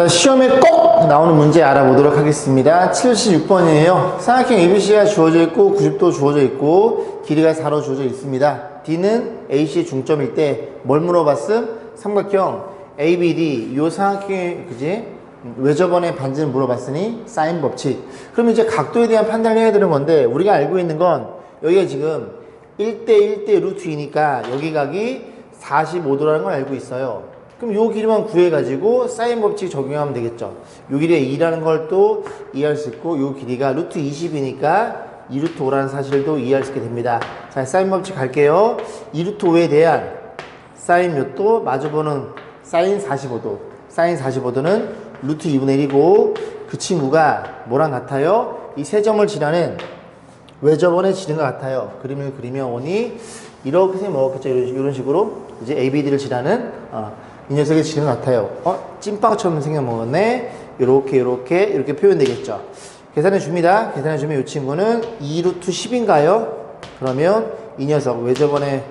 자, 시험에 꼭 나오는 문제 알아보도록 하겠습니다. 76번이에요. 삼각형 ABC가 주어져 있고 90도 주어져 있고 길이가 4로 주어져 있습니다. D는 AC의 중점일 때 뭘 물어봤음? 삼각형 ABD 요 삼각형의 그지? 외접원의 반지를 물어봤으니 사인 법칙. 그럼 이제 각도에 대한 판단을 해야 되는 건데 우리가 알고 있는 건 여기가 지금 1대 1대 루트 2니까 여기 각이 45도라는 걸 알고 있어요. 그럼 요 길이만 구해가지고 사인 법칙 적용하면 되겠죠. 요 길이에 2라는 걸 또 이해할 수 있고 요 길이가 루트 20이니까 2루트 5라는 사실도 이해할 수 있게 됩니다. 자, 사인 법칙 갈게요. 2루트 5에 대한 사인 몇 도? 마주보는 사인 45도. 사인 45도는 루트 2분의 1이고 그 친구가 뭐랑 같아요? 이 세 점을 지나는 외접원에 지는 것 같아요. 그림을 그리면 오니 이렇게. 이런, 이런 식으로 이제 ABD를 지나는 어, 이 녀석이 지는 것 같아요. 어 찐빵처럼 생겨 먹었네. 이렇게 이렇게 이렇게 표현되겠죠. 계산해 줍니다. 계산해 주면 이 친구는 2루트 10인가요? 그러면 이 녀석 외접원의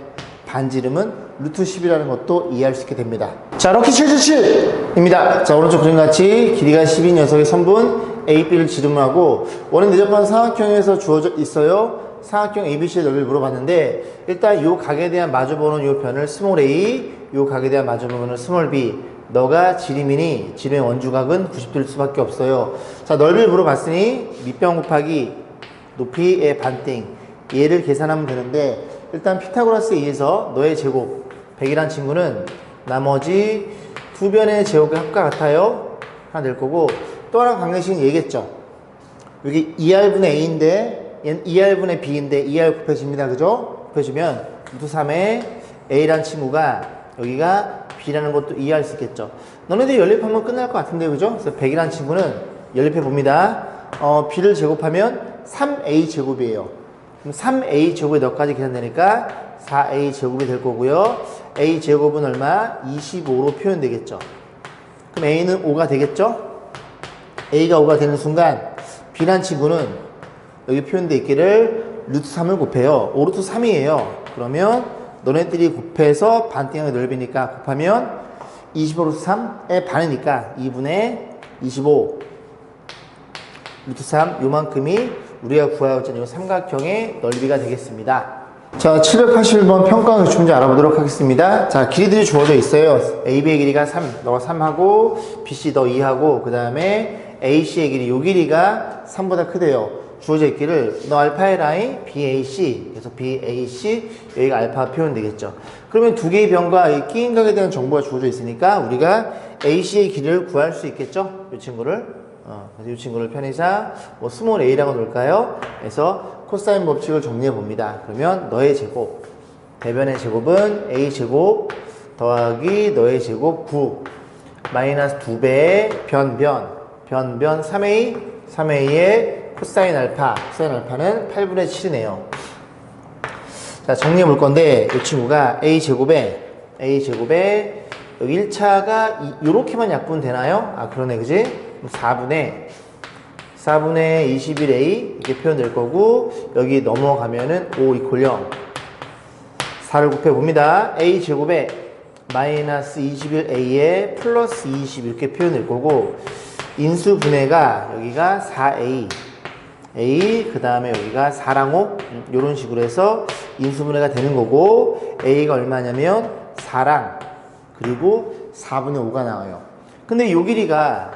반지름은 루트 10이라는 것도 이해할 수 있게 됩니다. 자, 럭키 777입니다. 자, 오른쪽 그림같이 길이가 10인 녀석의 선분 AB를 지름하고 원인 내접한 삼각형에서 주어져 있어요. 삼각형 ABC의 넓이를 물어봤는데 일단 요 각에 대한 마주보는 요 변을 스몰 a, 요 각에 대한 마주보는 스몰 b. 너가 지름이니 지름의 원주각은 90도일 수밖에 없어요. 자, 넓이를 물어봤으니 밑변 곱하기 높이의 반띵 얘를 계산하면 되는데 일단 피타고라스에 의해서 너의 제곱 100이란 친구는 나머지 두 변의 제곱의 합과 같아요. 하나 될 거고 또 하나 강내식은 얘기했죠. 여기 2R분의 A인데 2R분의 B인데 2R 곱해집니다. 그죠? 곱해주면 루트 3에 A란 친구가 여기가 B라는 것도 이해할 수 있겠죠. 너네들 연립하면 끝날 것 같은데 그죠? 그래서 100이라는 친구는 연립해 봅니다. 어, B를 제곱하면 3A 제곱이에요. 그럼 3A 제곱에 너까지 계산되니까 4A 제곱이 될 거고요. A 제곱은 얼마? 25로 표현되겠죠. 그럼 A는 5가 되겠죠? A가 5가 되는 순간 B란 친구는 여기 표현되어 있기를 루트 3을 곱해요. 5 루트 3이에요. 그러면 너네들이 곱해서 반띵의 넓이니까 곱하면 25 루트 3의 반이니까 2분의 25 루트 3 요만큼이 우리가 구하고자 하는 이 삼각형의 넓이가 되겠습니다. 자, 781번 평가 유충문제 알아보도록 하겠습니다. 자, 길이들이 주어져 있어요. AB의 길이가 3, 너가 3하고, BC 너 2하고, 그 다음에 AC의 길이, 요 길이가 3보다 크대요. 주어져 있기를, 너 알파의 라인, BAC, 그래서 BAC, 여기가 알파 표현되겠죠. 그러면 두 개의 변과 이 끼인각에 대한 정보가 주어져 있으니까, 우리가 AC의 길이를 구할 수 있겠죠? 이 친구를. 어, 그래서 이 친구를 편의상 뭐 스몰 a라고 놓을까요? 그래서 코사인 법칙을 정리해 봅니다. 그러면 너의 제곱, 대변의 제곱은 a 제곱 더하기 너의 제곱 9 마이너스 2배의 변변 변변 3a 3a의 코사인 알파 코사인 알파는 8분의 7이네요. 자 정리해 볼 건데 이 친구가 a 제곱에 a 제곱에 여기 1차가 이렇게만 약분 되나요? 아 그러네 그지? 4분의 4분의 21a 이렇게 표현될 거고 여기 넘어가면은 5 이퀄 0 4를 곱해 봅니다. a 제곱에 마이너스 21a에 플러스 20 이렇게 표현될 거고 인수 분해가 여기가 4a a 그 다음에 여기가 4랑 5 이런 식으로 해서 인수 분해가 되는 거고 a가 얼마냐면 4랑 그리고 4분의 5가 나와요. 근데 요 길이가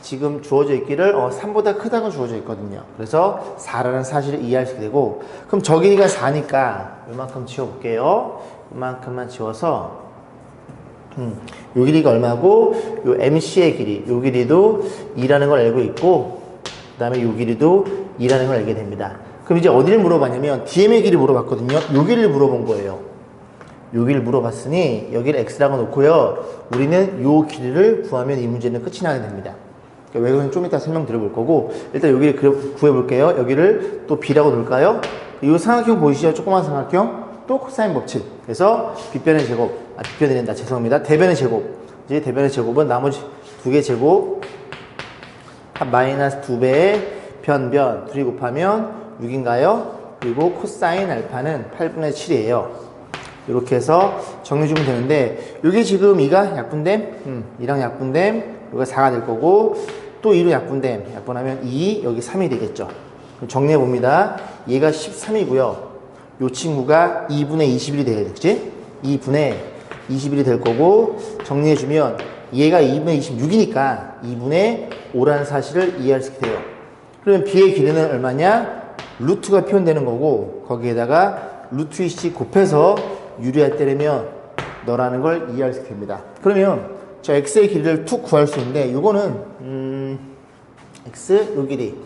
지금 주어져 있기를 어, 3보다 크다고 주어져 있거든요. 그래서 4라는 사실을 있게 되고 그럼 저 길이가 4니까 이만큼 지워볼게요. 이만큼만 지워서 음, 요 길이가 얼마고 요 MC의 길이 요 길이도 2라는 걸 알고 있고 그 다음에 요 길이도 2라는 걸 알게 됩니다. 그럼 이제 어디를 물어봤냐면 DM의 길이 물어봤거든요. 요 길이를 물어본 거예요. 여기를 물어봤으니 여기를 x라고 놓고요. 우리는 요 길이를 구하면 이 문제는 끝이 나게 됩니다. 그러니까 외국은 좀 이따 설명 드려볼 거고 일단 여기를 구해볼게요. 여기를 또 b라고 놓을까요? 이 삼각형 보이시죠? 조그만 삼각형 또 코사인 법칙. 그래서 빗변의 제곱, 아 빗변이 된다. 죄송합니다. 대변의 제곱. 이제 대변의 제곱은 나머지 두 개 제곱 한 마이너스 두 배의 변변 둘이 곱하면 6인가요? 그리고 코사인 알파는 8분의 7이에요. 이렇게 해서 정리해주면 되는데 이게 지금 이가 약분됨, 음, 이랑 약분됨, 여기가 4가 될 거고 또 2로 약분됨. 약분하면 2, 여기 3이 되겠죠. 그럼 정리해 봅니다. 얘가 13이고요. 요 친구가 2분의 21이 돼야 되겠지? 2분의 21이 될 거고 정리해 주면 얘가 2분의 26이니까 2분의 5라는 사실을 이해할 수 있게 돼요. 그러면 b의 길이는 얼마냐? 루트가 표현되는 거고 거기에다가 루트 2씩 곱해서 유리할 때려면 너라는 걸 이해할 수 됩니다. 그러면 저 x의 길이를 툭 구할 수 있는데 이거는 음, x 요 길이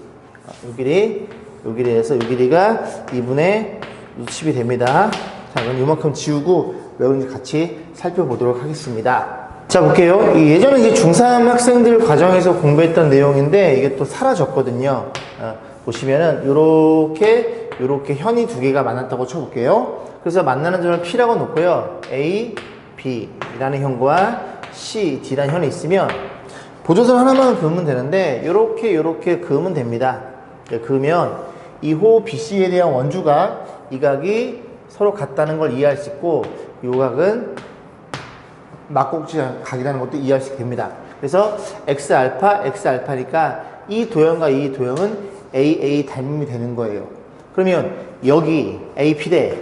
어, 요 길이 요 길이에서 요 길이가 2분의 60이 됩니다. 자, 그럼 이만큼 지우고 외우는지 같이 살펴보도록 하겠습니다. 자, 볼게요. 이 예전에 이제 중3 학생들 과정에서 공부했던 내용인데 이게 또 사라졌거든요. 어, 보시면은 요렇게 요렇게 현이 두 개가 만났다고 쳐볼게요. 그래서 만나는 점을 P라고 놓고요. A, B라는 현과 C, D라는 현이 있으면 보조선 하나만 그으면 되는데 요렇게 요렇게 그으면 됩니다. 네, 그으면 이 호 BC에 대한 원주가 이 각이 서로 같다는 걸 이해할 수 있고 요 각은 막곡지 각이라는 것도 있게 됩니다. 그래서 x 알파, x 알파니까 이 도형과 이 도형은 a a 닮음이 되는 거예요. 그러면 여기 AP 대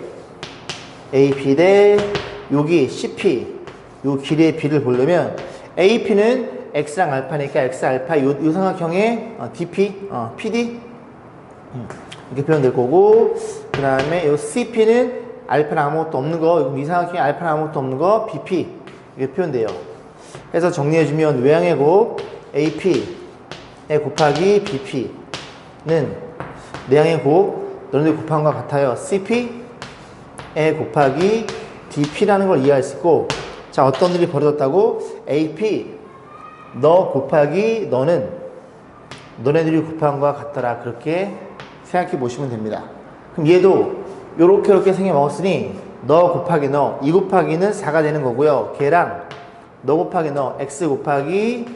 AP 대 여기 CP 요 길이의 비를 보려면 AP는 x랑 알파니까 x 알파 요, 요 삼각형의 어, DP, 어, PD 음, 이렇게 표현될 거고 그 다음에 요 CP는 알파는 아무것도 없는 거 이 삼각형에 알파는 아무것도 없는 거 BP 이렇게 표현돼요. 해서 정리해주면 외양의 곱 AP 에 곱하기 BP는 내양의 곱 너네들 곱한 것 같아요. CP 에 곱하기 DP라는 걸 이해할 수 있고 자 어떤 일이 벌어졌다고 AP 너 곱하기 너는 너네들이 곱한 것과 같더라 그렇게 생각해 보시면 됩니다. 그럼 얘도 요렇게 요렇게 생겨 먹었으니 너 곱하기 너, 이 곱하기는 4가 되는 거고요. 걔랑 너 곱하기 너, x 곱하기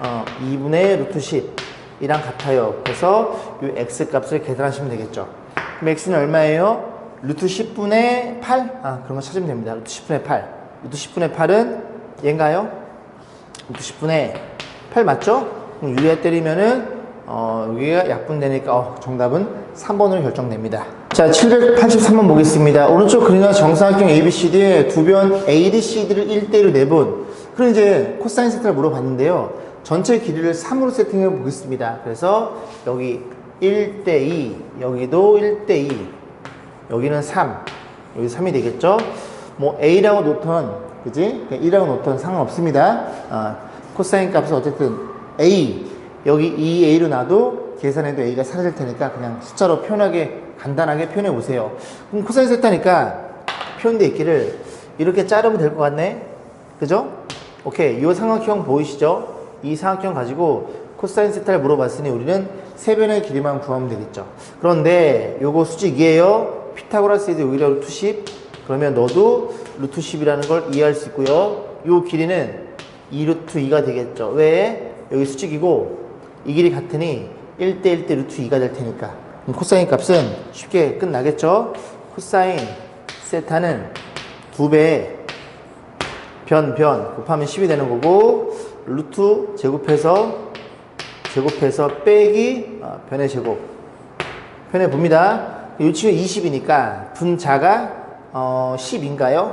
어, 2분의 루트 10이랑 같아요. 그래서 이 x 값을 계산하시면 되겠죠. 그럼 x는 얼마예요? 루트 10분의 8? 아, 그런 거 찾으면 됩니다. 루트 10분의 8. 루트 10분의 8은 얘인가요? 루트 10분의 8 맞죠? 그럼 유리에 때리면은 어, 여기가 약분되니까 어, 정답은 3번으로 결정됩니다. 자, 783번 보겠습니다. 오른쪽 그림과 정사각형 ABCD에 두변 ADCD를 1대1로 내본 그럼 이제 코사인 세타를 물어봤는데요. 전체 길이를 3으로 세팅해 보겠습니다. 그래서 여기 1대2, 여기도 1대2, 여기는 3, 여기 3이 되겠죠? 뭐 A라고 놓던, 그지? 1이라고 놓던 상관없습니다. 어, 코사인 값은 어쨌든 A, 여기 2A로 놔도 계산해도 A가 사라질 테니까 그냥 숫자로 표현하게 간단하게 표현해 보세요. 그럼 코사인 세타니까 표현돼 있기를 이렇게 자르면 될 것 같네. 그죠? 오케이. 이 삼각형 보이시죠? 이 삼각형 가지고 코사인 세타를 물어봤으니 우리는 세 변의 길이만 구하면 되겠죠. 그런데 요거 수직이에요. 피타고라스에서 여기가 루트 10. 그러면 너도 루트 10이라는 걸 이해할 수 있고요. 요 길이는 2루트 2가 되겠죠. 왜? 여기 수직이고 이 길이 같으니 1대 1대 루트 2가 될 테니까. 코사인 값은 쉽게 끝나겠죠? 코사인 세타는 두 배의 변, 변 곱하면 10이 되는 거고 루트 제곱해서 제곱해서 빼기 어, 변의 제곱 변해 봅니다. 요치가 20이니까 분자가 어, 10인가요?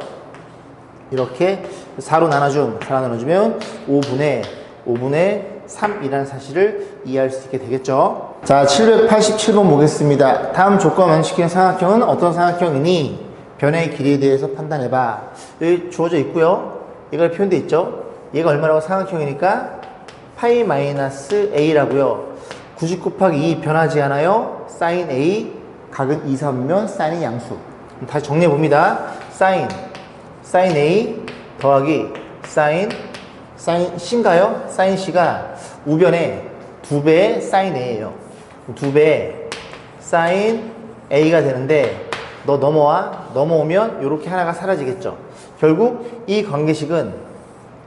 이렇게 4로 나눠줌, 4로 나눠주면 5분의 5분의 3이라는 사실을 이해할 수 있게 되겠죠. 자, 787번 보겠습니다. 다음 조건 완식형 삼각형은 어떤 삼각형이니? 변의 길이에 대해서 판단해봐. 여기 주어져 있고요. 얘가 표현되어 있죠. 얘가 얼마라고 삼각형이니까 파이 마이너스 a라고요. 90 곱하기 2 변하지 않아요. 사인 a 각은 2, 3이면 사인이 양수. 다시 정리해 봅니다. 사인 사인 a 더하기 사인 사인 c인가요? 사인 c가 우변에 두 배의 사인 a예요. 두 배의 사인 a가 되는데 너 넘어와 넘어오면 이렇게 하나가 사라지겠죠. 결국 이 관계식은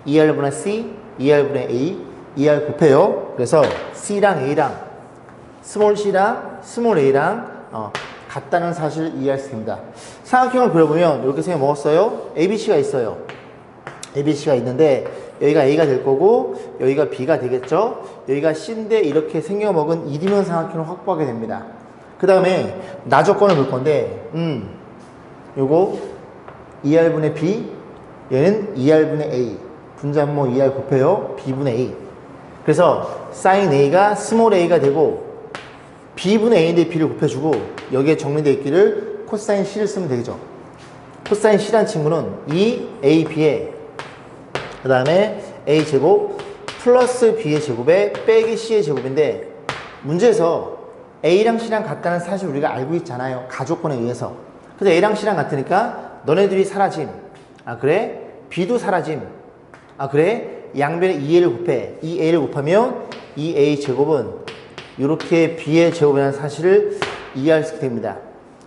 2r분의 c, 2r분의 a, 2r 곱해요. 그래서 c랑 a랑 스몰 c랑 스몰 a랑 어, 같다는 사실을 이해할 수 있습니다. 삼각형을 그려보면 이렇게 생겨 먹었어요. ABC가 있어요. ABC가 있는데 여기가 A가 될 거고 여기가 B가 되겠죠. 여기가 C인데 이렇게 생겨먹은 이디면 삼각형을 확보하게 됩니다. 그 다음에 나 조건을 볼 건데 음 요거 2R분의 B 얘는 2R분의 A 분자모 2R 곱해요 B분의 A 그래서 sin A가 스몰 a가 되고 B분의 A인데 B를 곱해주고 여기에 정리되어 있기를 코사인 C를 쓰면 되죠 코사인 C란 친구는 2AB에 그 다음에 A제곱 플러스 B의 제곱에 빼기 C의 제곱인데 문제에서 A랑 C랑 같다는 사실 우리가 알고 있잖아요. 가족권에 의해서. 그래서 A랑 C랑 같으니까 너네들이 사라짐. 아 그래? B도 사라짐. 아 그래? 양변에 2A를 곱해. 2A를 곱하면 2A 제곱은 이렇게 B의 제곱이라는 사실을 이해할 수 있게 됩니다.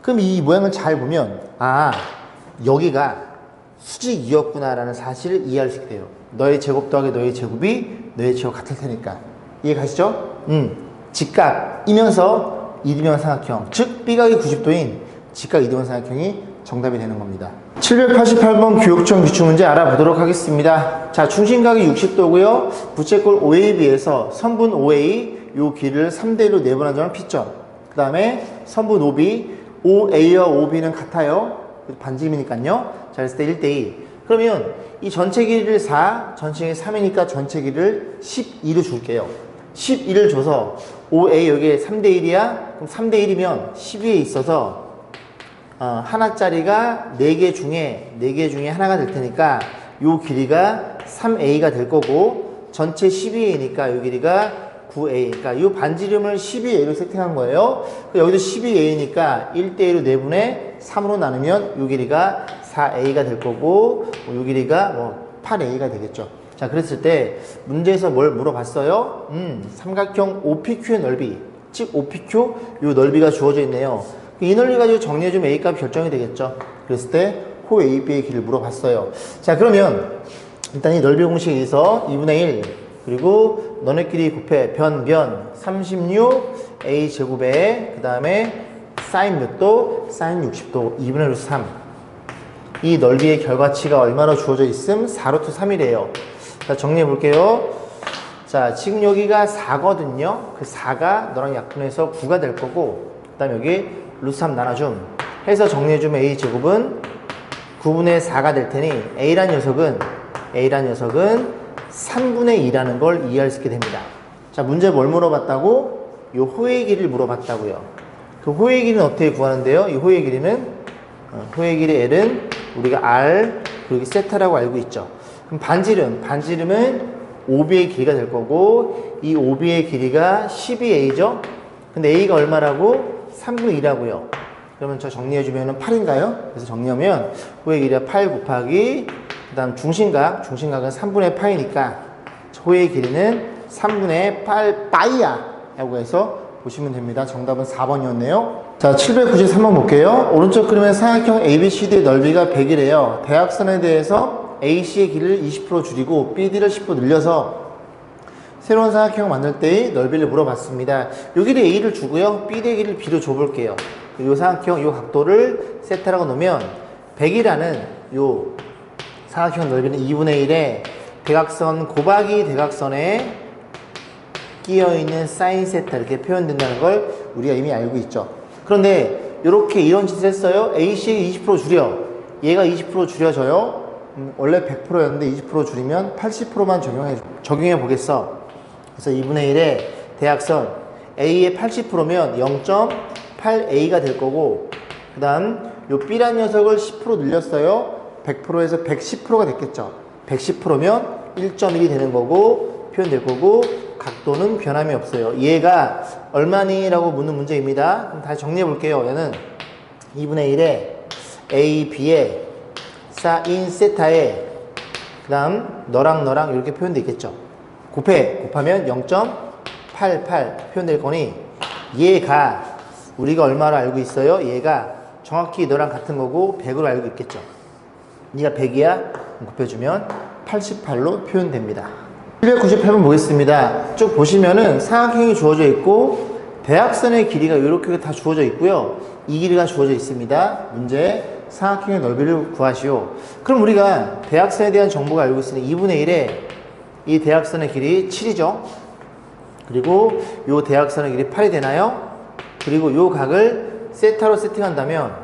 그럼 이 모양을 잘 보면 아 여기가 수직이었구나라는 사실을 이해할 수 있게 돼요. 너의 제곱 더하기 너의 제곱이 너의 제곱 같을 테니까. 이해 가시죠? 음. 직각이면서 이디면 삼각형, 즉 B각이 90도인 직각 이디면 삼각형이 정답이 되는 겁니다. 788번 교육청 기출 문제 알아보도록 하겠습니다. 자, 중심각이 60도고요. 부채꼴 OAB에서 선분 OA 요 길을 3대 1로 내분한 점은 P점. 그 다음에 선분 OB, OA와 OB는 같아요. 반지름이니까요. 자, 그랬을 때 1대2. 그러면 이 전체 길이를 4, 전체 길이 3이니까 전체 길이를 12로 줄게요. 11을 줘서 5A 여기에 3대1이야? 그럼 3대1이면 12에 있어서 어, 하나짜리가 4개 중에 4개 중에 하나가 될 테니까 요 길이가 3A가 될 거고 전체 12A니까 요 길이가 9A 그러니까 요 반지 름을 12A로 세팅한 거예요 여기도 12A니까 1대1로 내분의 3으로 나누면 요 길이가 4A가 될 거고 요 길이가 뭐 8A가 되겠죠 자 그랬을 때 문제에서 뭘 물어봤어요? 음 삼각형 OPQ의 넓이 즉 OPQ 요 넓이가 주어져 있네요 이 넓이 가지고 정리해주면 A 값 결정이 되겠죠 그랬을 때 호 AB의 길을 물어봤어요 자 그러면 일단 이 넓이 공식에 의해서 2분의 1 그리고 너네끼리 곱해 변변 36 A 제곱에 그 다음에 사인 몇 도? 사인 60도 2분의 루트 3. 이 넓이의 결과치가 얼마나 주어져 있음? 4루트 3이래요. 자, 정리해 볼게요. 자, 지금 여기가 4거든요. 그 4가 너랑 약분해서 9가 될 거고, 그 다음 여기 루트 3 나눠줌. 해서 정리해 주면 A 제곱은 9분의 4가 될 테니, A란 녀석은, A란 녀석은 3분의 2라는 걸 이해할 수 있게 됩니다. 자, 문제 뭘 물어봤다고? 요 호의 길이를 물어봤다고요. 그 호의 길이는 어떻게 구하는데요? 이 호의 길이는 어, 호의 길이 L은 우리가 R 그리고 세타라고 알고 있죠. 그럼 반지름, 반지름은 OB의 길이가 될 거고 이 OB의 길이가 12A죠. 근데 A가 얼마라고? 3분의 2라고요. 그러면 저 정리해주면 8인가요? 그래서 정리하면 호의 길이가 8 곱하기 그 다음 중심각, 중심각은 3분의 파이니까 호의 길이는 3분의 8 빠이야 라고 해서 보시면 됩니다. 정답은 4번이었네요. 자, 793번 볼게요. 오른쪽 그림의 삼각형 ABCD의 넓이가 100이래요. 대각선에 대해서 AC의 길이를 20% 줄이고 BD를 10% 늘려서 새로운 삼각형을 만들 때의 넓이를 물어봤습니다. 요 길이 A를 주고요. BD의 길이를 B로 줘볼게요. 이 삼각형, 이 각도를 세타라고 놓으면 100이라는 요 삼각형 넓이는 2분의 1에 대각선 곱하기 대각선에 끼어 있는 사인 세타 이렇게 표현된다는 걸 우리가 이미 알고 있죠. 그런데 이렇게 이런 짓을 했어요. AC 20% 줄여. 얘가 20% 줄여져요. 음, 원래 100%였는데 20% 줄이면 80%만 적용해 적용해 보겠어. 그래서 2분의 1에 대각선 A의 80%면 0.8A가 될 거고 그 다음 요 B란 녀석을 10% 늘렸어요. 100%에서 110%가 됐겠죠. 110%면 1.1이 되는 거고 표현될 거고 각도는 변함이 없어요. 얘가 얼마니? 라고 묻는 문제입니다. 그럼 다시 정리해 볼게요. 얘는 2분의 1에 A, B에 사인 세타에 그 다음 너랑 너랑 이렇게 표현되어 있겠죠. 곱해, 곱하면 0.88 표현될 거니 얘가 우리가 얼마로 알고 있어요? 얘가 정확히 너랑 같은 거고 100으로 알고 있겠죠. 네가 100이야? 곱해주면 88로 표현됩니다. 798번 보겠습니다. 쭉 보시면은 삼각형이 주어져 있고 대각선의 길이가 이렇게 다 주어져 있고요. 이 길이가 주어져 있습니다. 문제 삼각형의 넓이를 구하시오. 그럼 우리가 대각선에 대한 정보가 알고 있으니 2분의 1에 이 대각선의 길이 7이죠. 그리고 요 대각선의 길이 8이 되나요? 그리고 요 각을 세타로 세팅한다면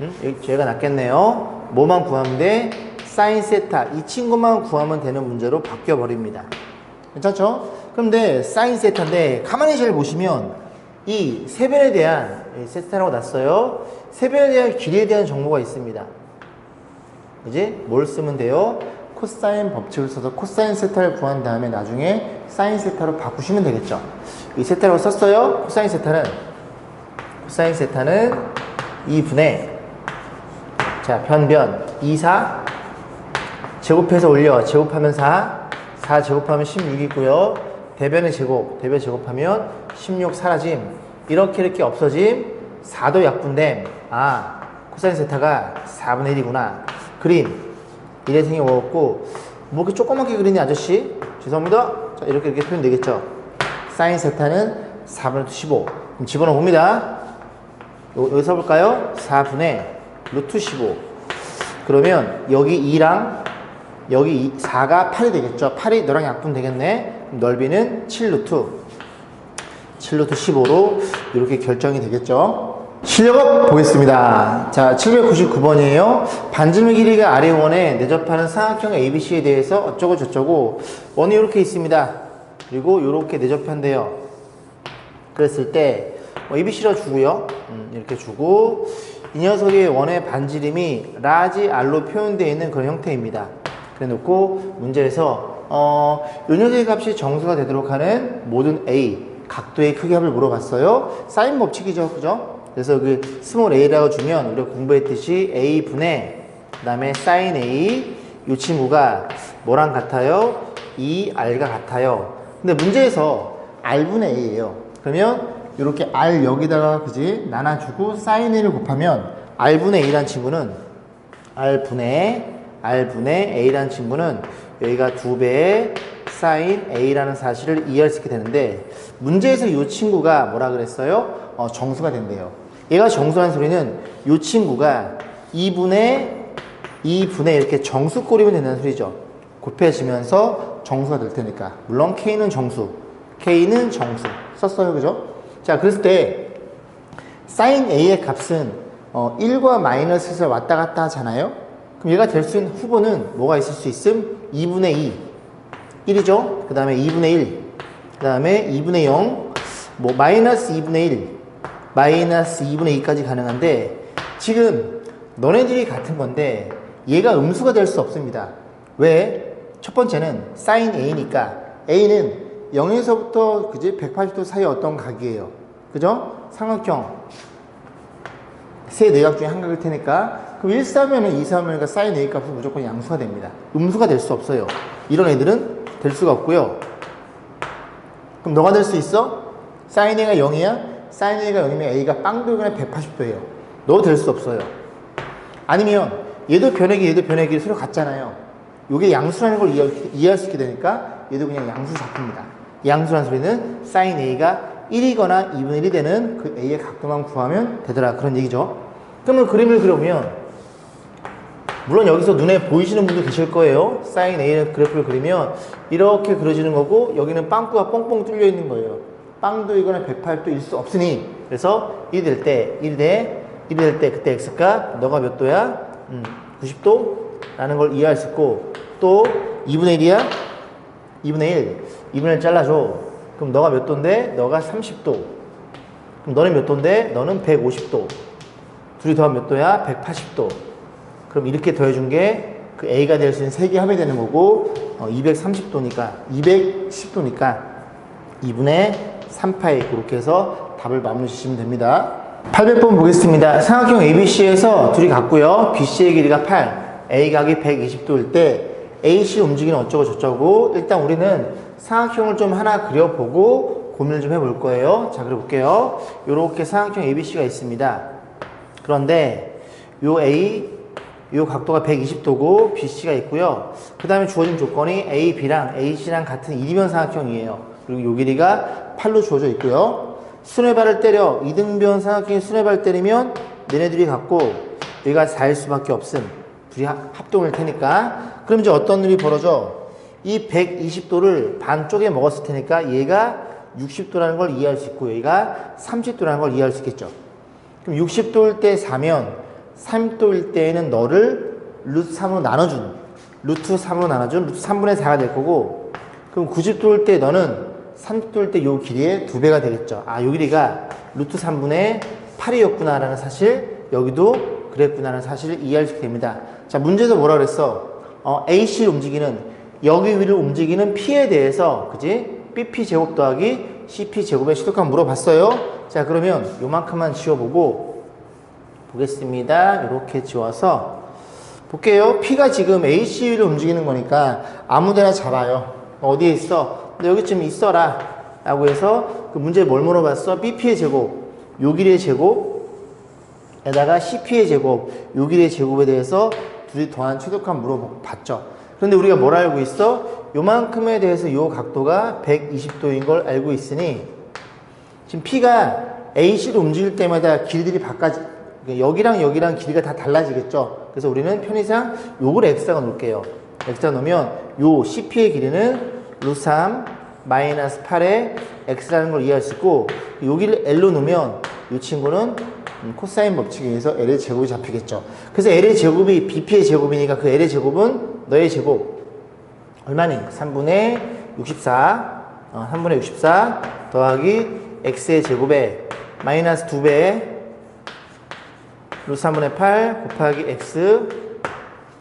음? 여기 죄가 낫겠네요. 뭐만 구하면 돼? 사인 세타 이 친구만 구하면 되는 문제로 바뀌어 버립니다. 괜찮죠? 그런데 사인 세타인데 가만히 잘 보시면 이 세변에 대한 이 세타라고 났어요. 세변에 대한 길이에 대한 정보가 있습니다. 이제 뭘 쓰면 돼요? 코사인 법칙을 써서 코사인 세타를 구한 다음에 나중에 사인 세타로 바꾸시면 되겠죠. 이 세타라고 썼어요. 코사인 세타는 코사인 세타는 2분의 자 변변 2, 4 제곱해서 올려. 제곱하면 4 4 제곱하면 16이고요. 대변의 제곱. 대변 제곱하면 16 사라짐. 이렇게 이렇게 없어짐. 4도 약분됨. 아 코사인 세타가 4분의 1이구나. 그림 이래 생겨 먹었고. 뭐 이렇게 조그맣게 그리니 아저씨? 죄송합니다. 자 이렇게 이렇게 표현 되겠죠? 사인 세타는 4분의 15 그럼 집어넣어 봅니다. 요- 여기서 볼까요? 4분의 루트 15 그러면 여기 2랑 여기 4가 8이 되겠죠 8이 너랑 약분 되겠네 넓이는 7루트 7루트 15로 이렇게 결정이 되겠죠. 실력업 보겠습니다. 자, 799번이에요. 반지름 길이가 아래 원에 내접하는 삼각형 ABC에 대해서 어쩌고 저쩌고 원이 이렇게 있습니다. 그리고 이렇게 내접한대요. 그랬을 때뭐 ABC로 주고요. 음, 이렇게 주고 이 녀석의 원의 반지름이 라지 R로 표현되어 있는 그런 형태입니다. 그래 놓고 문제에서 어, 요 녀석의 값이 정수가 되도록 하는 모든 A 각도의 크기 합을 물어봤어요. 사인 법칙이죠. 그죠? 그래서 그 스몰 a라고 주면 우리가 공부했듯이 a 분의 그다음에 사인 a 이 친구가 뭐랑 같아요? 2r과 같아요. 근데 문제에서 r분의 a예요. 그러면 이렇게 r 여기다가 그지 나눠주고 사인 a를 곱하면 r분의 a란 친구는 r분의 r분의 a라는 친구는 여기가 두 배의 사인 a라는 사실을 이해할 수 있게 되는데 문제에서 이 친구가 뭐라 그랬어요? 어, 정수가 된대요. 얘가 정수라는 소리는 이 친구가 2분의 2분의 이렇게 정수 꼴이면 된다는 소리죠. 곱해지면서 정수가 될 테니까. 물론 k는 정수, k는 정수 썼어요, 그죠? 자, 그랬을 때 사인 a의 값은 어, 1과 마이너스에서 왔다 갔다 하잖아요. 그럼 얘가 될 수 있는 후보는 뭐가 있을 수 있음? 2분의 2. 1이죠. 그 다음에 2분의 1. 그 다음에 2분의 0. 뭐, 마이너스 2분의 1. 마이너스 2분의 2까지 가능한데, 지금 너네들이 같은 건데, 얘가 음수가 될 수 없습니다. 왜? 첫 번째는 사인 A니까, A는 0에서부터 그지 180도 사이 어떤 각이에요. 그죠? 삼각형. 세 내각 중에 한 각일 테니까 그럼 1, 3면은 2, 3면과 사인 A 값은 무조건 양수가 됩니다. 음수가 될 수 없어요. 이런 애들은 될 수가 없고요. 그럼 너가 될 수 있어? 사인 A가 0이야? 사인 A가 0이면 A가 빵돌근의 180도예요. 너 될 수 없어요. 아니면 얘도 변액이 얘도 변액이 서로 같잖아요. 이게 양수라는 걸 이해, 이해할 수 있게 되니까 얘도 그냥 양수 잡힙니다. 양수라는 소리는 사인 A가 1이거나 2분의 1이 되는 그 A의 각도만 구하면 되더라. 그런 얘기죠. 그러면 그림을 그려보면 물론 여기서 눈에 보이시는 분도 계실 거예요. 사인 A의 그래프를 그리면 이렇게 그려지는 거고 여기는 빵꾸가 뻥뻥 뚫려 있는 거예요. 빵도 이거나 108도일 수 없으니 그래서 1이 될 때, 1이 돼, 1이 될때 그때 X가 너가 몇 도야? 음, 90도? 라는 걸 이해할 수 있고 또 2분의 1이야? 2분의 1. 2분의 1 잘라줘. 그럼 너가 몇 도인데? 너가 30도. 그럼 너는 몇 도인데? 너는 150도. 둘이 더하면 몇 도야? 180도. 그럼 이렇게 더해준 게 그 A가 될 수 있는 세개 합이 되는 거고, 어, 230도니까, 210도니까 2분의 3파이 그렇게 해서 답을 마무리 지시면 됩니다. 800번 보겠습니다. 삼각형 ABC에서 둘이 같고요. BC의 길이가 8, A 각이 120도일 때 AC 움직이는 어쩌고 저쩌고 일단 우리는 삼각형을 좀 하나 그려보고 고민을 좀 해볼 거예요. 자, 그려볼게요. 이렇게 삼각형 ABC가 있습니다. 그런데 요 A 요 각도가 120도고 BC가 있고요. 그 다음에 주어진 조건이 A, B랑 AC랑 같은 이등변 삼각형이에요. 그리고 요 길이가 8로 주어져 있고요. 순회발을 때려 이등변 삼각형이 순회발 때리면 얘네들이 같고 얘가 4일 수밖에 없음. 둘이 합- 합동일 테니까. 그럼 이제 어떤 일이 벌어져? 이 120도를 반쪽에 먹었을 테니까 얘가 60도라는 걸 이해할 수 있고 얘가 30도라는 걸 이해할 수 있겠죠. 그럼 60도일 때 4면 30도일 때에는 너를 루트 3으로 나눠준 루트 3으로 나눠준 루트 3분의 4가 될 거고 그럼 90도일 때 너는 30도일 때 요 길이의 두 배가 되겠죠. 아, 요 길이가 루트 3분의 8이었구나라는 사실 여기도 그랬구나라는 사실을 이해할 수 됩니다. 자, 문제에서 뭐라 그랬어? 어, AC를 움직이는 여기 위를 움직이는 P에 대해서 그지? BP 제곱 더하기 CP 제곱의 시독한 물어봤어요. 자, 그러면 요만큼만 지워보고 보겠습니다. 이렇게 지워서 볼게요. P가 지금 AC를 움직이는 거니까 아무데나 잡아요. 어디에 있어? 너 여기쯤 있어라. 라고 해서 그 문제 뭘 물어봤어? BP의 제곱, 요 길이의 제곱, 에다가 CP의 제곱, 요 길이의 제곱에 대해서 둘이 더한 최적한 물어봤죠. 그런데 우리가 뭘 알고 있어? 요만큼에 대해서 요 각도가 120도인 걸 알고 있으니 지금 P가 AC로 움직일 때마다 길들이 바꿔지 여기랑 여기랑 길이가 다 달라지겠죠. 그래서 우리는 편의상 요걸 X가 놓을게요. X가 놓으면 요 CP의 길이는 루트3 마이너스 8의 X라는 걸 이해할 수 있고 여기를 L로 놓으면 이 친구는 음, 코사인 법칙에 의해서 L의 제곱이 잡히겠죠. 그래서 L의 제곱이 BP의 제곱이니까 그 L의 제곱은 너의 제곱 얼마니? 3분의 64 어, 3분의 64 더하기 X의 제곱에 마이너스 2배 루트 3분의 8 곱하기 X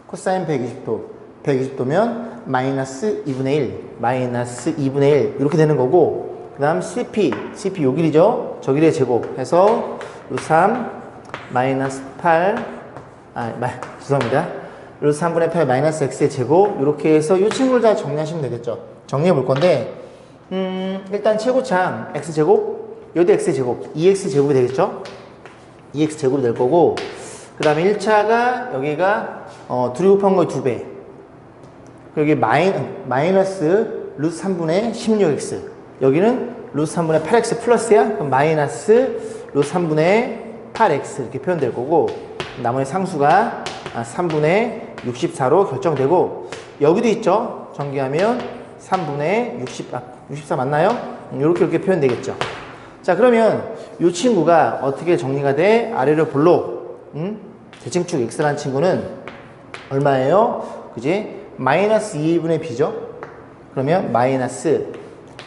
코사인 120도 120도면 마이너스 2분의 1 마이너스 2분의 1 이렇게 되는 거고 그 다음 CP CP 요 길이죠? 저 길이의 제곱 해서 루트 3 마이너스 8 아, 마, 죄송합니다. 루트 3분의 8 마이너스 X의 제곱. 이렇게 해서 이 친구를 다 정리하시면 되겠죠? 정리해 볼 건데 음, 일단 최고참 X제곱 여기도 X제곱 2X 제곱이 되겠죠? 2X 제곱이 될 거고 그 다음에 1차가 여기가 어, 둘이 곱한 거의 2배. 여기 마이, 마이너스 루트 3분의 16x 여기는 루트 3분의 8x 플러스야? 그럼 마이너스 루트 3분의 8x 이렇게 표현될 거고 나머지 상수가 3분의 64로 결정되고 여기도 있죠? 전개하면 3분의 60, 아, 64 맞나요? 이렇게 이렇게 표현되겠죠 자 그러면 이 친구가 어떻게 정리가 돼? 아래로 볼록 음? 대칭축 x라는 친구는 얼마예요? 그지? 마이너스 2분의 b죠? 그러면 마이너스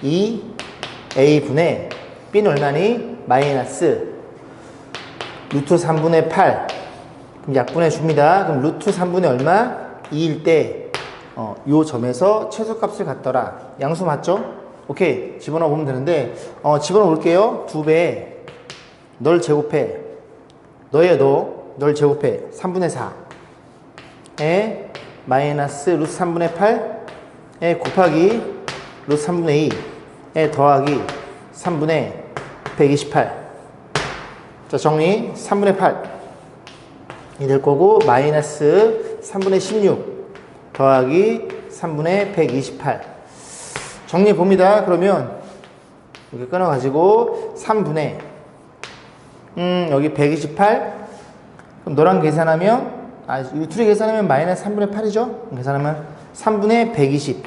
2a분의 b는 얼마니? 마이너스 루트 3분의 8 그럼 약분해 줍니다. 그럼 루트 3분의 얼마? 2일 때, 어, 요 점에서 최소값을 갖더라. 양수 맞죠? 오케이. 집어넣어 보면 되는데, 어, 집어넣어 볼게요. 두 배. 널 제곱해. 너의 너, 널 제곱해. 3분의 4. 에, 마이너스 루트 3분의 8. 에, 곱하기 루트 3분의 2. 에, 더하기 3분의 128. 자, 정리. 3분의 8. 이 될 거고 마이너스 3분의 16 더하기 3분의 128 정리해 봅니다. 그러면 이렇게 끊어 가지고 3분의 음 여기 128 그럼 너랑 계산하면 아 이거 둘이 계산하면 마이너스 3분의 8이죠? 계산하면 3분의 120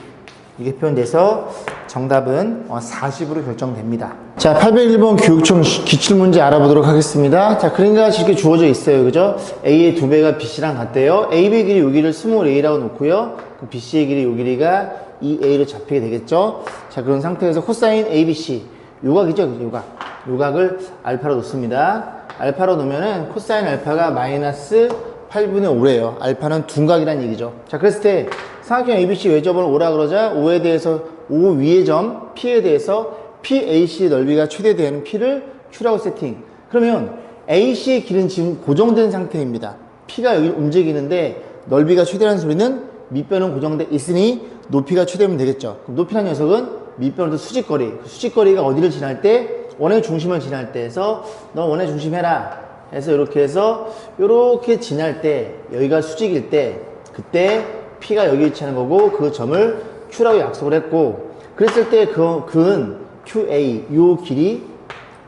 이게 표현돼서 정답은 40으로 결정됩니다. 자, 801번 교육청 기출문제 알아보도록 하겠습니다. 자, 그림과 이렇게 주어져 있어요. 그죠? A의 두 배가 BC랑 같대요. AB의 길이 여기를 스몰 A라고 놓고요. 그 BC의 길이 요 길이가 2A로 잡히게 되겠죠? 자, 그런 상태에서 코사인 ABC. 요각이죠? 요각. 요각을 알파로 놓습니다. 알파로 놓으면은 코사인 알파가 마이너스 8분의 5래요. 알파는 둔각이란 얘기죠. 자, 그랬을 때 삼각형 ABC 외접을 오라 그러자 5에 대해서 5 위의 점 P에 대해서 PAC의 넓이가 최대되는 P를 Q라고 세팅. 그러면 AC의 길은 지금 고정된 상태입니다. P가 여기 움직이는데 넓이가 최대라는 소리는 밑변은 고정돼 있으니 높이가 최대면 되겠죠. 그럼 높이라는 녀석은 밑변으로 수직거리. 그 수직거리가 어디를 지날 때 원의 중심을 지날 때 해서 너 원의 중심 해라. 해서 이렇게 해서 이렇게 지날 때 여기가 수직일 때 그때 P가 여기 위치하는 거고 그 점을 Q라고 약속을 했고 그랬을 때 그, 그은 QA 요 길이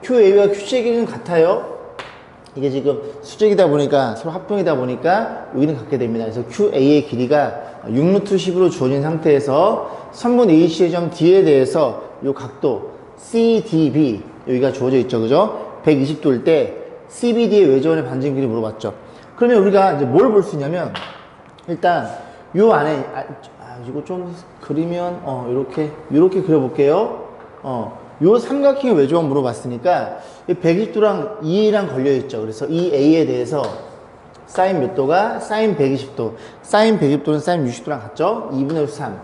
QA와 QC의 길이는 같아요 이게 지금 수직이다 보니까 서로 합동이다 보니까 여기는 갖게 됩니다. 그래서 QA의 길이가 6루트 10으로 주어진 상태에서 선분 AC의 점 D에 대해서 이 각도 CDB 여기가 주어져 있죠. 그죠? 120도일 때 CBD의 외전의 반증 길이 물어봤죠. 그러면 우리가 이제 뭘 볼 수 있냐면 일단 요 안에 아, 아, 이거 좀 그리면 어 이렇게 이렇게 그려볼게요. 어, 요 삼각형의 외조만 물어봤으니까 120도랑 2랑 걸려 있죠. 그래서 이 A에 대해서 사인 몇 도가 사인 120도, 사인 120도는 사인 60도랑 같죠? 2분의 3.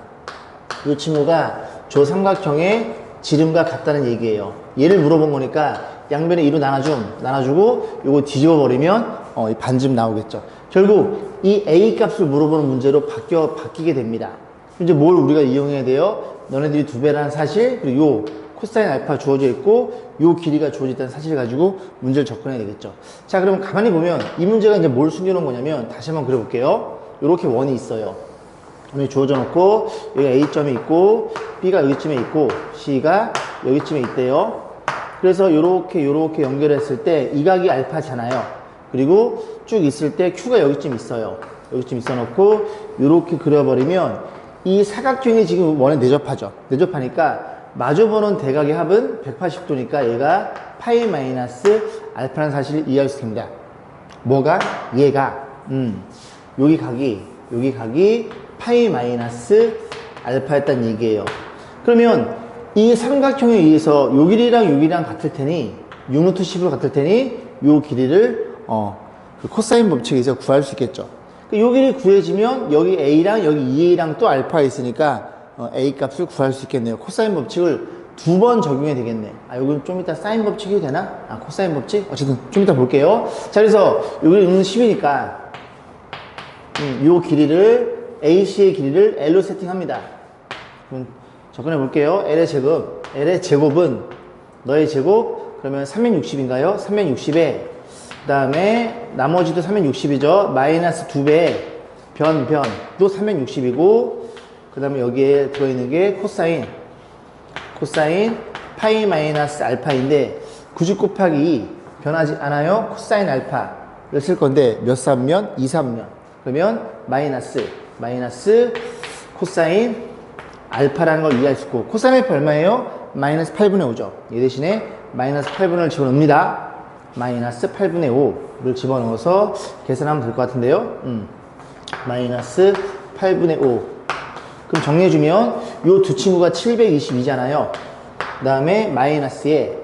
이 친구가 저 삼각형의 지름과 같다는 얘기예요. 얘를 물어본 거니까 양변에 2로 나눠줌, 나눠주고 요거 뒤집어 버리면 어, 이 반쯤 나오겠죠. 결국 이 A 값을 물어보는 문제로 바뀌어 바뀌게 됩니다. 이제 뭘 우리가 이용해야 돼요? 너네들이 두 배라는 사실 그리고 요 코사인 알파 주어져 있고 요 길이가 주어져 있다는 사실을 가지고 문제를 접근해야 되겠죠. 자, 그러면 가만히 보면 이 문제가 이제 뭘 숨겨놓은 거냐면 다시 한번 그려볼게요. 이렇게 원이 있어요. 원이 주어져 놓고 여기 A점이 있고 B가 여기쯤에 있고 C가 여기쯤에 있대요. 그래서 요렇게 연결했을 때 이 각이 알파잖아요. 그리고 쭉 있을 때 Q가 여기쯤 있어요. 여기쯤 있어 놓고 요렇게 그려버리면 이 사각형이 지금 원에 내접하죠. 내접하니까 마주보는 대각의 합은 180도니까 얘가 파이 마이너스 알파라는 사실을 이해할 수 있습니다. 뭐가? 얘가 음 여기 각이 여기 각이 파이 마이너스 알파였다는 얘기예요. 그러면 이 삼각형에 의해서 요 길이랑 요 길이랑 같을 테니 6루트 10으로 같을 테니 요 길이를 어, 그 코사인 법칙에서 구할 수 있겠죠. 그요 길이 구해지면 여기 A랑 여기 2A랑 또 알파가 있으니까 어, A 값을 구할 수 있겠네요. 코사인 법칙을 두 번 적용해야 되겠네. 아, 여기는 좀 이따 사인 법칙이 되나? 아, 코사인 법칙? 어쨌든 좀 이따 볼게요. 자, 그래서 여기는 10이니까 음, 요 길이를 AC의 길이를 L로 세팅합니다. 그럼 접근해 볼게요. L의 제곱. L의 제곱은 너의 제곱 그러면 360인가요? 360에 그 다음에 나머지도 360이죠. 마이너스 2배 변, 변. 또 360이고 그 다음에 여기에 들어있는 게 코사인 코사인 파이 마이너스 알파인데 90 곱하기 2 변하지 않아요. 코사인 알파를 쓸 건데 몇 3면? 2, 3면. 그러면 마이너스 마이너스 코사인 알파라는 걸 이해할 수 있고 코사인 알파 얼마예요? 마이너스 8분의 5죠. 이 대신에 마이너스 8분을 집어넣습니다. 마이너스 8분의 5를 집어넣어서 계산하면 될 것 같은데요. 음. 마이너스 8분의 5 그럼 정리해주면 요두 친구가 722잖아요. 그 다음에 마이너스에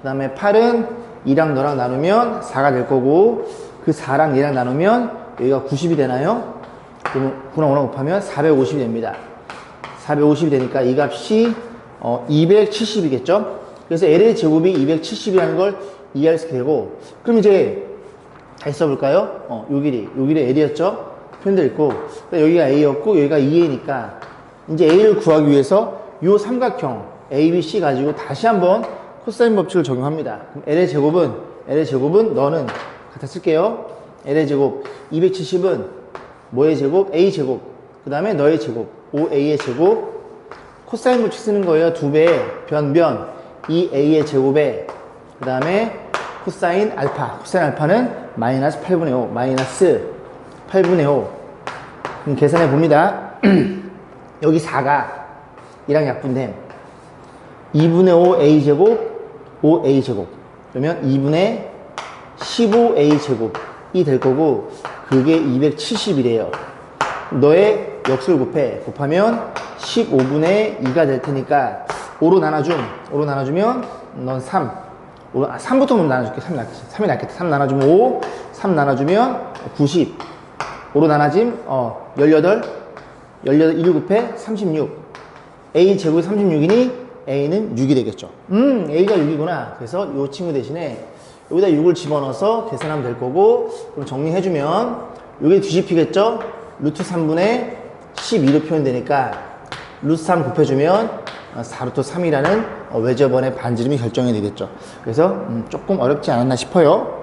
그 다음에 8은 2랑 너랑 나누면 4가 될 거고 그 4랑 얘랑 나누면 여기가 90이 되나요? 그러면 9랑 5랑 곱하면 450이 됩니다. 450이 되니까 이 값이 어, 270이겠죠? 그래서 L의 제곱이 270이라는 걸 이해할 수 있게 되고 그럼 이제 다시 써볼까요? 어, 요 길이, 요 길이 L이었죠? 표현되어 있고 여기가 A였고 여기가 2A니까 이제 A를 구하기 위해서 요 삼각형 A, B, C 가지고 다시 한번 코사인 법칙을 적용합니다. 그럼 L의 제곱은 L의 제곱은 너는 갖다 쓸게요. L의 제곱 270은 뭐의 제곱? A 제곱. 그 다음에 너의 제곱 5A의 제곱 코사인 법칙 쓰는 거예요. 두 배, 변변 2A의 제곱에 그 다음에 코사인 알파 코사인 알파는 마이너스 8분의 5 마이너스 8분의 5 그럼 계산해 봅니다. 여기 4가 이랑 약분됨 2분의 5 a제곱 5 a제곱. 그러면 2분의 15 a제곱이 될 거고 그게 270이래요. 너의 역수를 곱해. 곱하면 15분의 2가 될 테니까 5로 나눠줌 5로 나눠주면 넌 3 5, 아, 3부터 먼저 나눠줄게. 3이 낫겠지. 3이 낫겠다. 3 나눠주면 5 3 나눠주면 90 5로 나눠짐 어, 18 18 1 곱해 36 a 제곱이 36이니 a는 6이 되겠죠. 음 a가 6이구나. 그래서 이 친구 대신에 여기다 6을 집어넣어서 계산하면 될 거고 그럼 정리해주면 이게 뒤집히겠죠? 루트 3분의 12로 표현되니까 루트 3 곱해주면 4루트 3이라는 외접원의 반지름이 결정이 되겠죠. 그래서 음, 조금 어렵지 않았나 싶어요